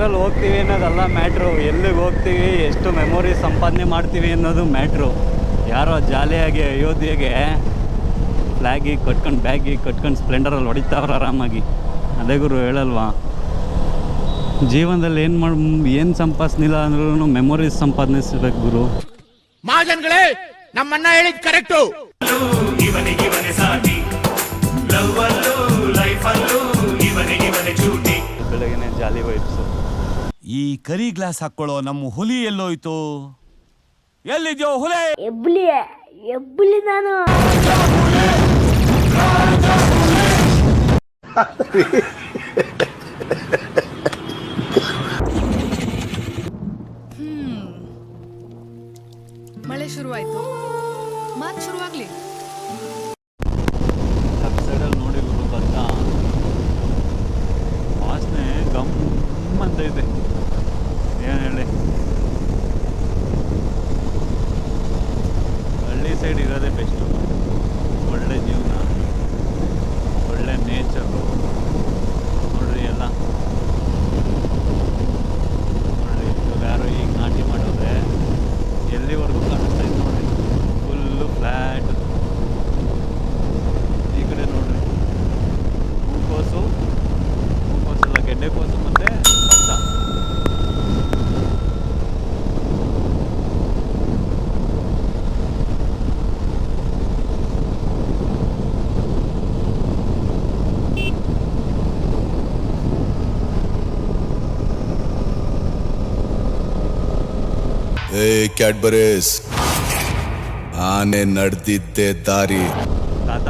ಎಷ್ಟರಲ್ಲಿ ಹೋಗ್ತೀವಿ ಅನ್ನೋದಲ್ಲ ಮ್ಯಾಟ್ರು. ಎಲ್ಲಿಗೆ ಹೋಗ್ತೀವಿ ಎಷ್ಟು ಮೆಮೊರಿ ಸಂಪಾದನೆ ಮಾಡ್ತೀವಿ ಅನ್ನೋದು ಮ್ಯಾಟ್ರು. ಯಾರೋ ಜಾಲಿಯಾಗಿ ಅಯೋಧ್ಯೆಗೆ ಫ್ಲ್ಯಾಗಿ ಕಟ್ಕೊಂಡು ಬ್ಯಾಗಿ ಕಟ್ಕೊಂಡು ಸ್ಪ್ಲೆಂಡರಲ್ಲಿ ಹೊಡಿತಾವ್ರ ಆರಾಮಾಗಿ. ಅದೇ ಗುರು ಹೇಳಲ್ವಾ? ಜೀವನದಲ್ಲಿ ಏನು ಮಾಡಿ ಏನು ಸಂಪಾದಿಸಲಿಲ್ಲ ಅಂದ್ರೂ ಮೆಮೊರೀಸ್ ಸಂಪಾದನೆಸ್ಬೇಕು ಗುರು. ಮಹಾಜನ್ಗಳೇ ನಮ್ಮನ್ನ ಹೇಳಿದ್ ಕರೆಕ್ಟು. ಬೆಳಗ್ಗೆ ಜಾಲಿ ವೈಬ್ಸು ಈ ಕರಿ ಗ್ಲಾಸ್ ಹಾಕೊಳ್ಳೋ ನಮ್ಮ ಹುಲಿ ಎಲ್ಲೋಯ್ತು? ಎಲ್ಲಿದ್ಯೋ ಹುಲಿ? ಎಬ್ಲಿ ಎಬ್ಲಿ ನಾನು. ಮಳೆ ಶುರುವಾಯ್ತು. ಮಾತು ಶುರುವಾಗ್ಲಿ. ಕ್ಯಾಡ್ಬರೀಸ್. ಆನೆ ನಡೆದಿದ್ದೆ ದಾರಿ. ತಾತ,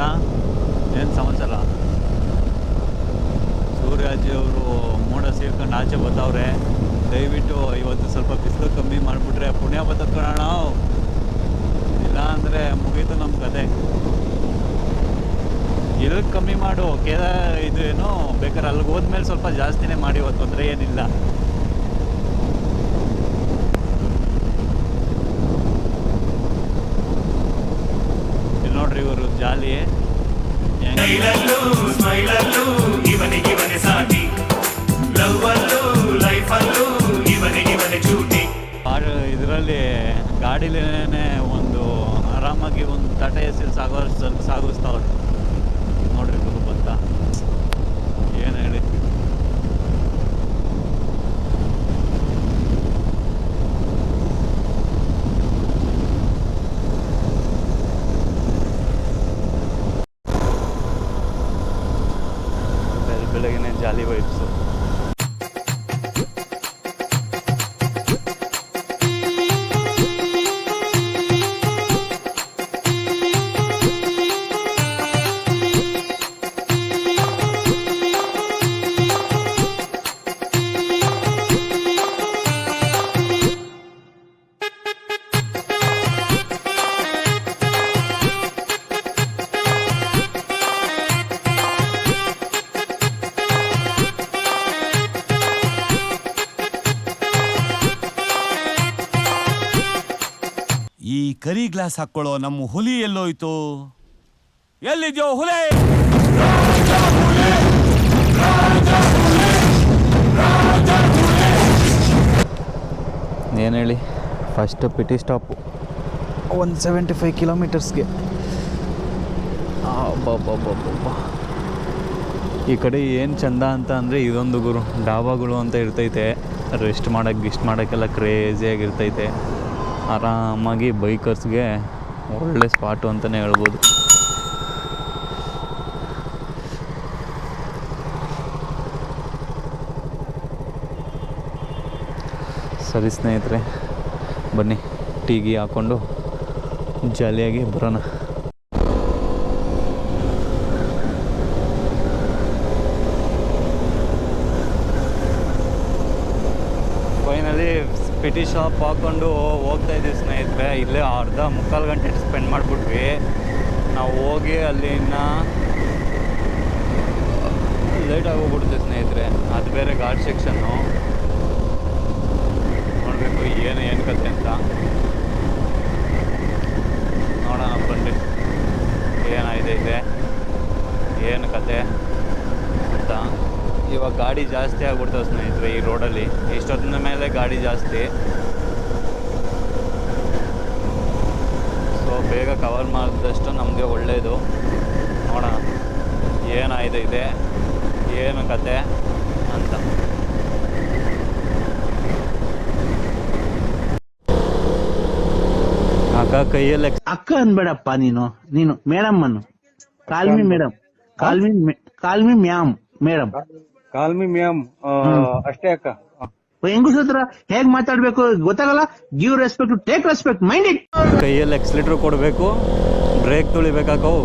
ಏನು ಸಮಾಚಾರ? ಸೂರ್ಯಾಜಿ ಅವರು ಮೋಡ ಸೇರ್ಕೊಂಡು ಆಚೆ ಬರ್ತಾವ್ರೆ ದಯವಿಟ್ಟು ಇವತ್ತು ಸ್ವಲ್ಪ ಬಿಸಿಲು ಕಮ್ಮಿ ಮಾಡಿಬಿಟ್ರೆ ಪುಣ್ಯ ಬರ್ತಕ್ಕೋಣ ಇಲ್ಲ ಅಂದರೆ ಮುಗೀತು ನಮ್ಮ ಕತೆ. ಎಲ್ಲಿ ಕಮ್ಮಿ ಮಾಡು ಕೇದ ಇದು ಏನು, ಬೇಕಾದ್ರೆ ಅಲ್ಲಿಗೆ ಹೋದ್ಮೇಲೆ ಸ್ವಲ್ಪ ಜಾಸ್ತಿನೇ ಮಾಡಿ, ಇವತ್ತು ತೊಂದರೆ ಏನಿಲ್ಲ. ಚೂಟಿ. ಇದರಲ್ಲಿ ಗಾಡಿಲೇನೆ ಒಂದು ಆರಾಮಾಗಿ ಒಂದು ತಟ ಎಸ್ ಎಲ್ ಸಾಗೋ ಸಾಗಿಸ್ತಾವ್ರೆ ನೋಡ್ರಿ ಗುರು ಭತ್ತ ಏನು ಹೇಳಿ ಬೆಳ ಬೆಳಗ್ಗೆನೆ ಜಾಲಿ ವೈಬ್ಸು ಈ ಕರಿ ಗ್ಲಾಸ್ ಹಾಕ್ಕೊಳ್ಳೋ ನಮ್ಮ ಹುಲಿ ಎಲ್ಲೋಯ್ತು? ಎಲ್ಲಿದ್ಯೋ ಹುಲೆ? ಏನು ಹೇಳಿ first PT stop one seventy five ಕಿಲೋಮೀಟರ್ಸ್ಗೆ ಈ ಕಡೆ ಏನು ಚಂದ ಅಂತ ಅಂದರೆ ಇದೊಂದು ಗುರು ಡಾಬಾಗಳು ಅಂತ ಇರ್ತೈತೆ. ರೆಸ್ಟ್ ಮಾಡೋಕ್ಕೆ ಗಿಸ್ಟ್ ಮಾಡೋಕ್ಕೆಲ್ಲ ಕ್ರೇಜಿಯಾಗಿರ್ತೈತೆ ಆರಾಮಾಗಿ ಬೈಕರ್ಸ್ಗೆ ಒಳ್ಳೆ ಸ್ಪಾಟು ಅಂತಲೇ ಹೇಳ್ಬೋದು. ಸರಿ ಸ್ನೇಹಿತರೆ ಬನ್ನಿ ಟೀಗಿ ಹಾಕ್ಕೊಂಡು ಜಾಲಿಯಾಗಿ ಬರೋಣ. ಪಿಟಿ ಶಾಪ್ ಹಾಕ್ಕೊಂಡು ಹೋಗ್ತಾ ಇದ್ದೀವಿ ಸ್ನೇಹಿತರೆ. ಇಲ್ಲೇ ಅರ್ಧ ಮುಕ್ಕಾಲು ಗಂಟೆ ಸ್ಪೆಂಡ್ ಮಾಡಿಬಿಟ್ವಿ. ನಾವು ಹೋಗಿ ಅಲ್ಲಿನ ಲೇಟ್ ಆಗೋಗ್ಬಿಡುತ್ತೆ ಸ್ನೇಹಿತರೆ. ಅದು ಬೇರೆ ಗಾರ್ಡ್ ಸೆಕ್ಷನ್ನು ನೋಡಬೇಕು ಏನು ಏನು ಕತೆ ಅಂತ. ನೋಡೋಣ ಬನ್ನಿ ಏನಾಗಿದೆ ಇದೆ? ಏನು ಕತೆ? ಅಂತ. ಇವಾಗ ಗಾಡಿ ಜಾಸ್ತಿ ಆಗ್ಬಿಡ್ತಾವೆ ಸ್ನೇಹಿತರೆ ಈ ರೋಡಲ್ಲಿ. ಇಷ್ಟೊತ್ತಿನ ಮೇಲೆ ಗಾಡಿ ಜಾಸ್ತಿ? ಸೊ ಬೇಗ ಕವರ್ ಮಾಡಿದಷ್ಟು ನಮಗೆ ಒಳ್ಳೆಯದು ನೋಡೋಣ. ಏನಾಯಿತು ಇದೆ? ಏನು ಕತೆ? ಅಂತ. ಅಕ್ಕ ಕೈಯಲ್ಲಿ ಅಕ್ಕ ಅನ್ಬೇಡಪ್ಪ ನೀನು. ನೀನು ಮೇಡಮ್ ಅನ್ನು call me madam. Call me call me ma'am. Madam call me ma'am ಅಷ್ಟೇ ಅಕ್ಕ. ಹೆಂಗು ಹತ್ರ ಹೇಗ್ ಮಾತಾಡ್ಬೇಕು ಗೊತ್ತಾಗಲ್ಲ? Give respect take respect mind it ಕೈಯಲ್ಲಿ ಎಕ್ಸ್ಲಿಟ್ರ್ ಕೊಡಬೇಕು ಬ್ರೇಕ್ ತುಳಿಬೇಕಾಕವು.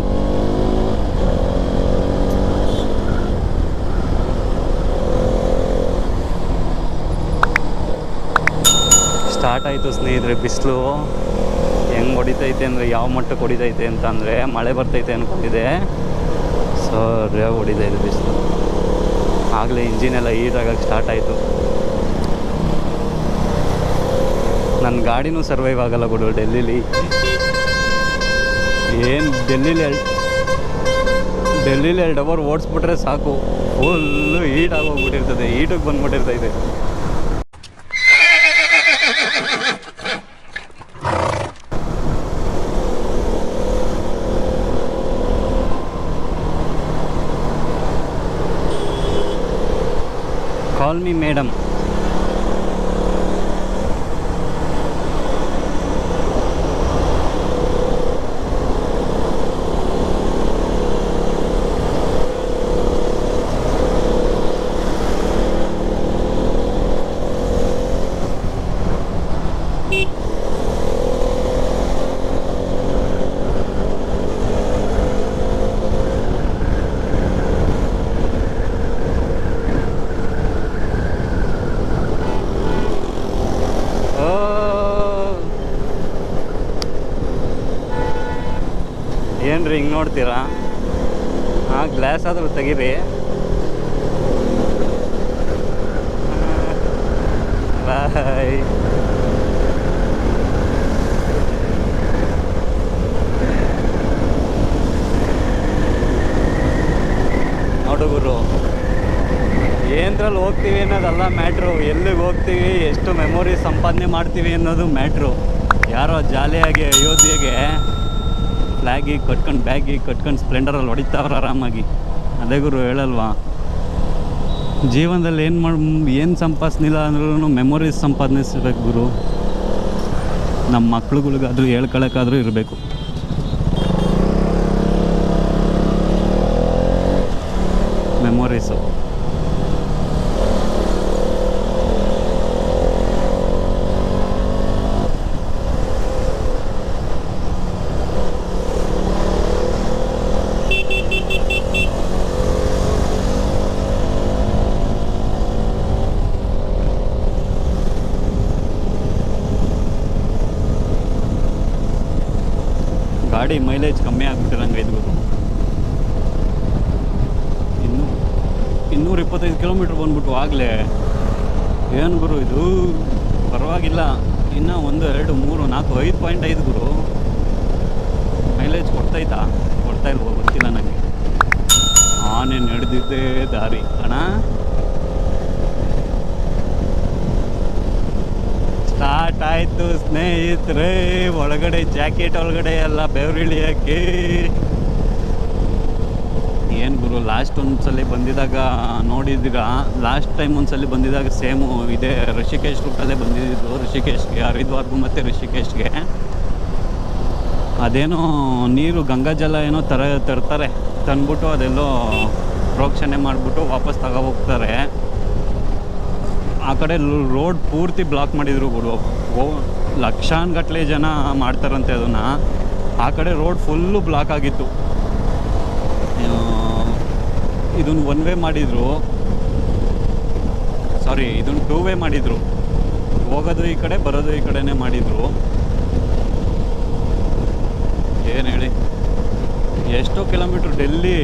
ಸ್ಟಾರ್ಟ್ ಆಯ್ತು ಸ್ನೇಹಿತರೆ ಬಿಸಿಲು. ಹೆಂಗ್ ಹೊಡಿತೈತೆ ಅಂದ್ರೆ ಯಾವ ಮಟ್ಟಕ್ಕೆ ಹೊಡಿತೈತೆ ಅಂತ ಅಂದ್ರೆ ಮಳೆ ಬರ್ತೈತೆ ಅಂದ್ಕೊಂಡಿದ್ದೆ ಸರಿಯಾಗಿ ಇದು ಬಿಸಿಲು ಆಗಲೇ ಇಂಜಿನೆಲ್ಲ ಹೀಟ್ ಆಗಕ್ಕೆ ಸ್ಟಾರ್ಟ್ ಆಯಿತು. ನನ್ನ ಗಾಡಿನೂ ಸರ್ವೈವ್ ಆಗಲ್ಲ ಬಿಡು ಡೆಲ್ಲಿಲಿ. ಏನು ಡೆಲ್ಲಿಲಿ ಎರಡು ಡೆಲ್ಲಿಲಿ ಎರಡು ಅವರ್ ಓಡಿಸ್ಬಿಟ್ರೆ ಸಾಕು. ಫುಲ್ಲು ಹೀಟ್ ಆಗೋಗ್ಬಿಟ್ಟಿರ್ತದೆ ಹೀಟಿಗೆ ಬಂದ್ಬಿಟ್ಟಿರ್ತೈತೆ ಕಾಲ್ ಮಿ ಮೇಡಮ್ ನೋಡ್ತೀರಾ? ಆ ಗ್ಲಾಸ್ ಆದರೂ ತೆಗೀರಿ. ಬಾಯ್. ಹುಡುಗರು ಗುರು ಏನ್ರಲ್ಲಿ ಹೋಗ್ತೀವಿ ಅನ್ನೋದಲ್ಲ ಮ್ಯಾಟ್ರು. ಎಲ್ಲಿಗೆ ಹೋಗ್ತೀವಿ, ಎಷ್ಟು ಮೆಮೊರಿ ಸಂಪಾದನೆ ಮಾಡ್ತೀವಿ ಅನ್ನೋದು ಮ್ಯಾಟ್ರು. ಯಾರೋ ಜಾಲಿಯಾಗಿ, ಅಯೋಧ್ಯೆಗೆ ಫ್ಲ್ಯಾಗಿಗೆ ಕಟ್ಕೊಂಡು ಬ್ಯಾಗಿ ಕಟ್ಕೊಂಡು ಸ್ಪ್ಲೆಂಡರಲ್ಲಿ ಹೊಡಿತಾವ್ರ ಆರಾಮಾಗಿ. ಅದೇ ಗುರು ಹೇಳಲ್ವಾ? ಜೀವನದಲ್ಲಿ ಏನು ಮಾಡಿ, ಏನು ಸಂಪಾದಿಸ್ಲಿಲ್ಲ ಅಂದ್ರೂ ಮೆಮೊರೀಸ್ ಸಂಪಾದನೆಸ್ಬೇಕು ಗುರು. ನಮ್ಮ ಮಕ್ಳುಗಳಿಗಾದರೂ ಹೇಳ್ಕೊಳಕ್ಕಾದರೂ ಇರಬೇಕು. ಮೆಮೊರೀಸು. ಗಾಡಿ ಮೈಲೇಜ್ ಕಮ್ಮಿ ಆಗ್ಬಿಟ್ಟಿರಂಗೆ ಇದು. ಗುರು ಇನ್ನು, ಇನ್ನೂರ ಇಪ್ಪತ್ತೈದು ಕಿಲೋಮೀಟ್ರ್ ಬಂದ್ಬಿಟ್ಟು ಆಗಲೇ. ಏನು ಗುರು ಇದು? ಪರವಾಗಿಲ್ಲ. ಇನ್ನು ಒಂದು, ಎರಡು, ಮೂರು, ನಾಲ್ಕು, ಐದು ಪಾಯಿಂಟ್ ಐದು ಗುರು. ಮೈಲೇಜ್ ಕೊಡ್ತೈತಾ ಕೊಡ್ತಾ ಇಲ್ವೋ ಗೊತ್ತಿಲ್ಲ ನನಗೆ ಆನೆ ನಡೆದಿದ್ದೇ ದಾರಿ. ಅಣ್ಣ? ಸ್ಟಾರ್ಟ್ ಆಯಿತು ಸ್ನೇಹಿತರೆ. ಒಳಗಡೆ ಜಾಕೆಟ್, ಒಳಗಡೆ ಎಲ್ಲ ಬೆವರಿಳಿಯೋಕ್ಕೆ ಏನು ಗುರು ಲಾಸ್ಟ್ ಒಂದ್ಸಲಿ ಬಂದಿದ್ದಾಗ ನೋಡಿದ್ದೀರಾ? ಲಾಸ್ಟ್ ಟೈಮ್ ಒಂದ್ಸಲಿ ಬಂದಿದ್ದಾಗ ಸೇಮು ಇದೆ ಋಷಿಕೇಶ್ ರೂಟಲ್ಲೇ ಬಂದಿದ್ದು. ಋಷಿಕೇಶ್ಗೆ ಹರಿದ್ವಾರ್ಗೂ ಮತ್ತು ಋಷಿಕೇಶ್ಗೆ. ಅದೇನೋ ನೀರು ಗಂಗಾಜಲ ಏನೋ ತರ ತರ್ತಾರೆ. ತಂದ್ಬಿಟ್ಟು ಅದೆಲ್ಲೋ ಪ್ರೋಕ್ಷಣೆ ಮಾಡಿಬಿಟ್ಟು ವಾಪಸ್ ತಗೋ ಹೋಗ್ತಾರೆ ಆ ಕಡೆ ರೋಡ್ ಪೂರ್ತಿ ಬ್ಲಾಕ್ ಮಾಡಿದ್ರು ಗುರು. ಓ, ಲಕ್ಷಾನ್ಗಟ್ಲೆ ಜನ ಮಾಡ್ತಾರಂತೆ ಅದನ್ನು. ಆ ಕಡೆ ರೋಡ್ ಫುಲ್ಲು ಬ್ಲಾಕ್ ಆಗಿತ್ತು. ಇದನ್ನು ಒನ್ ವೇ ಮಾಡಿದರು. ಸಾರಿ ಇದನ್ನು ಟೂ ವೇ ಮಾಡಿದರು. ಹೋಗೋದು ಈ ಕಡೆ, ಬರೋದು ಈ ಕಡೆನೇ ಮಾಡಿದರು. ಏನು ಹೇಳಿ? ಎಷ್ಟೋ ಕಿಲೋಮೀಟ್ರ್ ಡೆಲ್ಲಿ,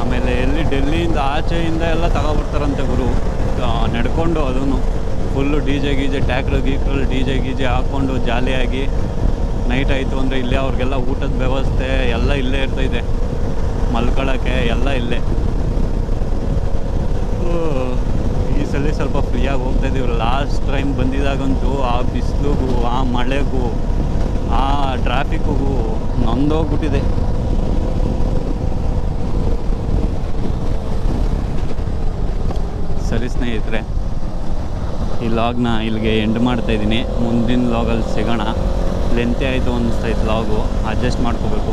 ಆಮೇಲೆ ಎಲ್ಲಿ ಡೆಲ್ಲಿಯಿಂದ ಆಚೆಯಿಂದ ಎಲ್ಲ ತಗೊಬರ್ತಾರಂತೆ ಗುರು. ನಡ್ಕೊಂಡು ಅದನ್ನು ಫುಲ್ಲು ಡಿ ಜೆ ಗೀಜೆ ಟ್ಯಾಕ್ರ್ ಗೀಕ್ರಲ್ಲಿ ಡಿ ಜೆ ಗೀಜೆ ಹಾಕ್ಕೊಂಡು ಜಾಲಿಯಾಗಿ ನೈಟ್ ಆಯಿತು ಅಂದರೆ ಇಲ್ಲೇ ಅವ್ರಿಗೆಲ್ಲ ಊಟದ ವ್ಯವಸ್ಥೆ ಎಲ್ಲ ಇಲ್ಲೇ ಇರ್ತೈತೆ. ಮಲ್ಕೊಳ್ಳೋಕ್ಕೆ ಎಲ್ಲ ಇಲ್ಲೇ. ಈ ಸಲ ಸ್ವಲ್ಪ ಫ್ರೀಯಾಗಿ ಹೋಗ್ತಾ ಇದ್ದೀವಿ ಲಾಸ್ಟ್ ಟೈಮ್ ಬಂದಿದಾಗಂತೂ ಆ ಬಿಸಿಲಿಗೂ, ಆ ಮಳೆಗೂ, ಆ ಟ್ರಾಫಿಕ್ಕಿಗೂ ನೊಂದೋಗ್ಬಿಟ್ಟಿದೆ. ಸರಿ ಸ್ನೇಹಿತರೆ, ಈ ಲಾಗ್ನ ಇಲ್ಲಿಗೆ ಎಂಡ್ ಮಾಡ್ತಾ ಇದ್ದೀನಿ. ಮುಂದಿನ ಲಾಗಲ್ಲಿ ಸಿಗೋಣ. ಲೆಂತೆ ಆಯಿತು ಅನ್ನಿಸ್ತೈತೆ ಲಾಗು ಅಡ್ಜಸ್ಟ್ ಮಾಡ್ಕೋಬೇಕು.